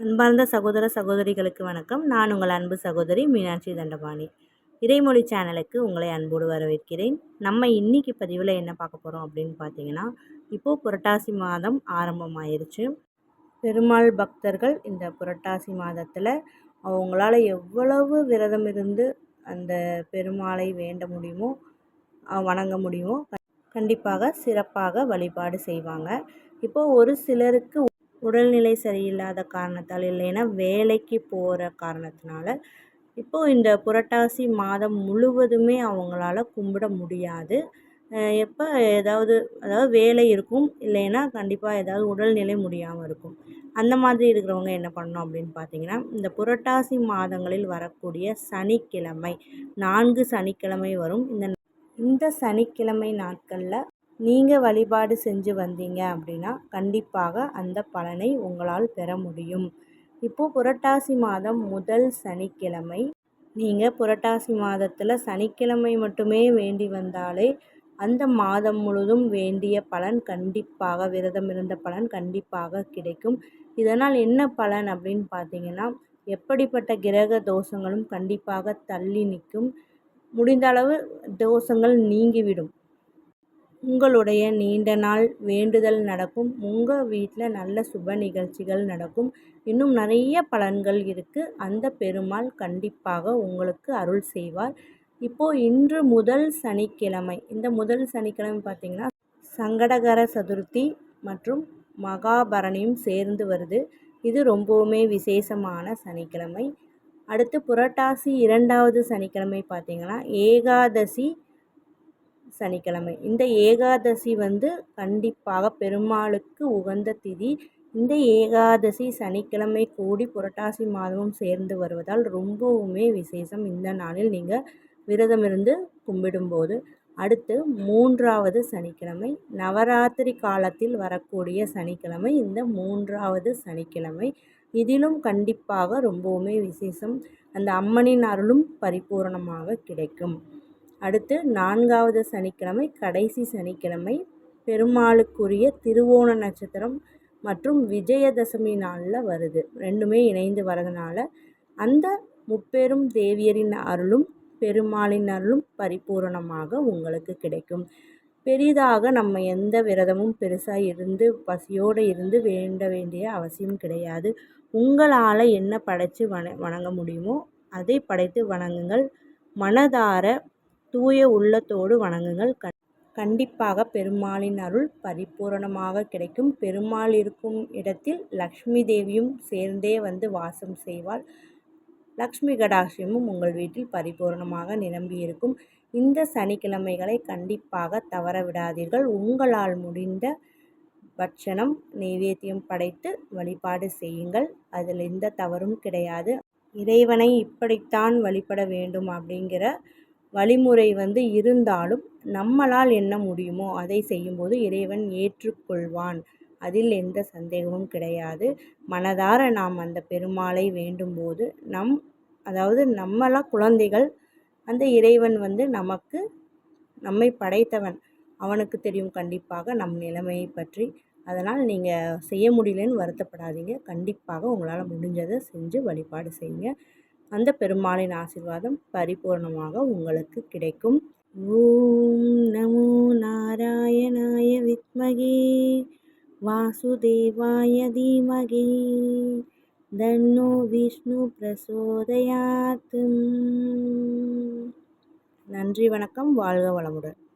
அன்பார்ந்த சகோதர சகோதரிகளுக்கு வணக்கம். நான் உங்கள் அன்பு சகோதரி மீனாட்சி தண்டபாணி. இறைமொழி சேனலுக்கு உங்களை அன்போடு வரவேற்கிறேன். நம்ம இன்றைக்கி பதிவில் என்ன பார்க்க போகிறோம் அப்படின்னு பார்த்தீங்கன்னா இப்போது புரட்டாசி மாதம் ஆரம்பமாயிருச்சு. பெருமாள் பக்தர்கள் இந்த புரட்டாசி மாதத்தில் அவங்களால எவ்வளவு விரதம் இருந்து அந்த பெருமாளை வேண்ட முடியுமோ வணங்க முடியுமோ கண்டிப்பாக சிறப்பாக வழிபாடு செய்வாங்க. இப்போது ஒரு சிலருக்கு உடல்நிலை சரியில்லாத காரணத்தால் இல்லைன்னா வேலைக்கு போகிற காரணத்தினால இப்போது இந்த புரட்டாசி மாதம் முழுவதுமே அவங்களால கும்பிட முடியாது. எப்போ ஏதாவது அதாவது வேலை இருக்கும் இல்லைன்னா கண்டிப்பாக ஏதாவது உடல்நிலை முடியாமல் இருக்கும். அந்த மாதிரி இருக்கிறவங்க என்ன பண்ணணும் அப்படின்னு பார்த்தீங்கன்னா இந்த புரட்டாசி மாதங்களில் வரக்கூடிய சனிக்கிழமை நான்கு சனிக்கிழமை வரும். இந்த இந்த சனிக்கிழமை நாட்களில் நீங்கள் வழிபாடு செஞ்சு வந்தீங்க அப்படின்னா கண்டிப்பாக அந்த பலனை உங்களால் பெற முடியும். இப்போது புரட்டாசி மாதம் முதல் சனிக்கிழமை. நீங்கள் புரட்டாசி மாதத்தில் சனிக்கிழமை மட்டுமே வேண்டி வந்தாலே அந்த மாதம் முழுதும் வேண்டிய பலன் கண்டிப்பாக விரதம் இருந்த பலன் கண்டிப்பாக கிடைக்கும். இதனால் என்ன பலன் அப்படின்னு பார்த்தீங்கன்னா எப்படிப்பட்ட கிரக தோஷங்களும் கண்டிப்பாக தள்ளி நிற்கும். முடிந்த அளவு தோஷங்கள் நீங்கிவிடும் உங்களுடைய நீண்ட நாள் வேண்டுதல் நடக்கும். உங்கள் வீட்டில் நல்ல சுப நிகழ்ச்சிகள் நடக்கும். இன்னும் நிறைய பலன்கள் இருக்குது அந்த பெருமாள் கண்டிப்பாக உங்களுக்கு அருள் செய்வார். இப்போது இன்று முதல் சனிக்கிழமை இந்த முதல் சனிக்கிழமை பார்த்திங்கன்னா சங்கடகர சதுர்த்தி மற்றும் மகாபரணியும் சேர்ந்து வருது. இது ரொம்பவுமே விசேஷமான சனிக்கிழமை. அடுத்து புரட்டாசி இரண்டாவது சனிக்கிழமை பார்த்திங்கன்னா ஏகாதசி சனிக்கிழமை. இந்த ஏகாதசி வந்து கண்டிப்பாக பெருமாளுக்கு உகந்த திதி. இந்த ஏகாதசி சனிக்கிழமை கூடி புரட்டாசி மாதமும் சேர்ந்து வருவதால் ரொம்பவுமே விசேஷம் இந்த நாளில். நீங்கள் விரதமிருந்து கும்பிடும்போது அடுத்து மூன்றாவது சனிக்கிழமை நவராத்திரி காலத்தில் வரக்கூடிய சனிக்கிழமை இந்த மூன்றாவது சனிக்கிழமை. இதிலும் கண்டிப்பாக ரொம்பவுமே விசேஷம். அந்த அம்மனின் அருளும் பரிபூரணமாக கிடைக்கும். அடுத்து நான்காவது சனிக்கிழமை கடைசி சனிக்கிழமை பெருமாளுக்குரிய திருவோண நட்சத்திரம் மற்றும் விஜயதசமி நாளில் வருது. ரெண்டுமே இணைந்து வரதுனால அந்த முப்பெரும் தேவியரின் அருளும் பெருமாளின் அருளும் பரிபூரணமாக உங்களுக்கு கிடைக்கும். பெரிதாக நம்ம எந்த விரதமும் பெருசாக இருந்து பசியோடு இருந்து வேண்ட வேண்டிய அவசியம் கிடையாது. உங்களால் என்ன படைத்து வண வணங்க முடியுமோ அதை படைத்து வணங்குங்கள். மனதார தூய உள்ளத்தோடு வணங்குங்கள். கண் கண்டிப்பாக பெருமாளின் அருள் பரிபூரணமாக கிடைக்கும். பெருமாள் இருக்கும் இடத்தில் லக்ஷ்மி தேவியும் சேர்ந்தே வந்து வாசம் செய்வாள். லக்ஷ்மி கடாட்சியமும் உங்கள் வீட்டில் பரிபூரணமாக நிரம்பி இருக்கும். இந்த சனிக்கிழமைகளை கண்டிப்பாக தவற விடாதீர்கள் உங்களால் முடிந்த பட்சணம் நெய்வேத்தியம் படைத்து வழிபாடு செய்யுங்கள். அதில் எந்த தவறும் கிடையாது. இறைவனை இப்படித்தான் வழிபட வேண்டும் அப்படிங்கிற வழிமுறை வந்து இருந்தாலும் நம்மளால் என்ன முடியுமோ அதை செய்யும்போது இறைவன் ஏற்றுக்கொள்வான். அதில் எந்த சந்தேகமும் கிடையாது. மனதார நாம் அந்த பெருமாளை வேண்டும்போது நம் அதாவது நம்மளாம் குழந்தைகள் அந்த இறைவன் வந்து நமக்கு நம்மை படைத்தவன். அவனுக்கு தெரியும் கண்டிப்பாக நம் நிலைமையை பற்றி. அதனால் நீங்கள் செய்ய முடியலன்னு வருத்தப்படாதீங்க. கண்டிப்பாக உங்களால் முடிஞ்சதை செஞ்சு வழிபாடு செய்யுங்க. அந்த பெருமாளின் ஆசிர்வாதம் பரிபூர்ணமாக உங்களுக்கு கிடைக்கும். ஓம் நமோ நாராயணாய வித்மகே. வாசுதேவாய தீமகே. தன்னோ விஷ்ணு பிரசோதயாத்தும் நன்றி வணக்கம் வாழ்க வளமுடன்.